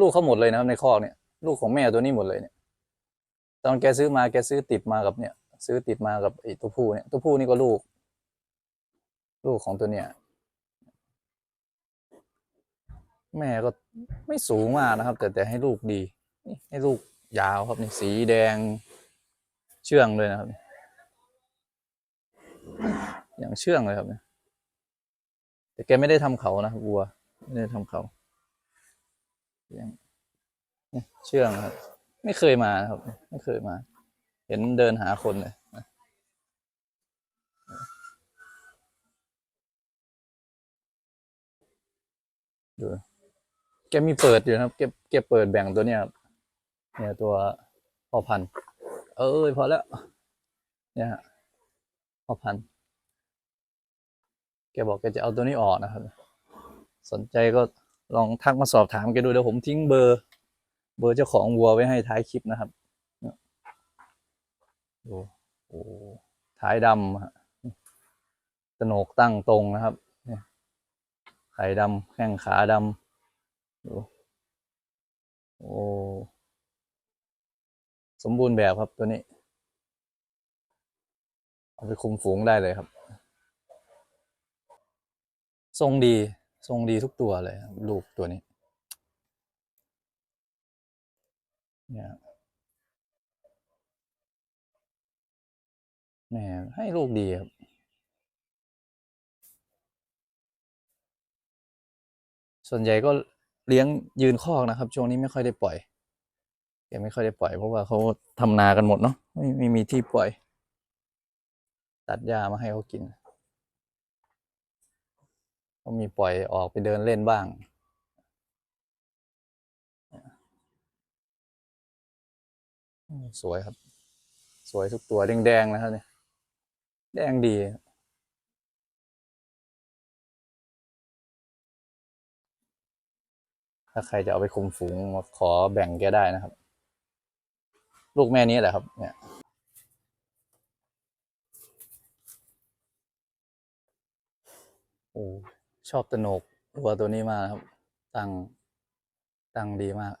ลูกเขาหมดเลยนะครับในคอกเนี่ยลูกของแม่ตัวนี้หมดเลยเนี่ย ตอนแกซื้อมาแกซื้อติดมากับเนี่ย ซื้อติดมากับไอ้ตัวผู้เนี่ยตัวผู้นี่ก็ลูก ลูกของตัวเนี่ย แม่ก็ไม่สูงมากนะครับ แต่แต่ให้ลูกดีให้ลูกยาวครับนี่สีแดงเชื่องเลยนะครับอย่างเชื่องเลยครับเนี่ยแต่แกไม่ได้ทำเขานะวัวไม่ได้ทำเขา ย่างเชื่องครับ ไม่เคยมาครับ ไม่เคยมา เห็นเดินหาคนเลยดูแกมีเปิดอยู่นะครับแกแกเปิดแบ่งตัวเนี้ยครับเนี่ยตัวพ่อพัน เอ้ยพอแล้ว เนี่ยฮะพ่อพัน แกบอกแกจะเอาตัวนี้ออกนะครับ สนใจก็ ลองทักมาสอบถามแกดูเดี๋ยวผมทิ้งเบอร์ เบอร์เจ้าของวัวไว้ให้ท้ายคลิปนะครับดูโอ้ท้ายดำฮะกระโหนกตั้งตรงนะครับไข่ดำแข้งขาดำดูโอ้สมบูรณ์แบบครับตัวนี้ เอาไปคุมฝูงได้เลยครับ ทรงดี ทรงดีทุกตัวเลยลูกตัวนี้ เนี่ยแหมให้ลูกดีครับส่วนใหญ่ก็เลี้ยงยืนคอกนะครับ ช่วงนี้ไม่ค่อยได้ปล่อยแกไม่ค่อยได้ปล่อยเพราะว่าเขาทำนากันหมดเนาะไม่ไม่มีที่ปล่อย ตัดหญ้ามาให้เขากิน ก็มีปล่อยออกไปเดินเล่นบ้าง สวยครับ สวยทุกตัวแดงๆนะครับเนี่ยแดงดี ถ้าใครจะเอาไปคุมฝูงมาขอแบ่งแกได้นะครับ ลูกแม่นี้แหละครับ เนี่ยโอ้ ชอบตะโหนกตัวตัวนี้มากครับ ตั้งตั้งดีมาก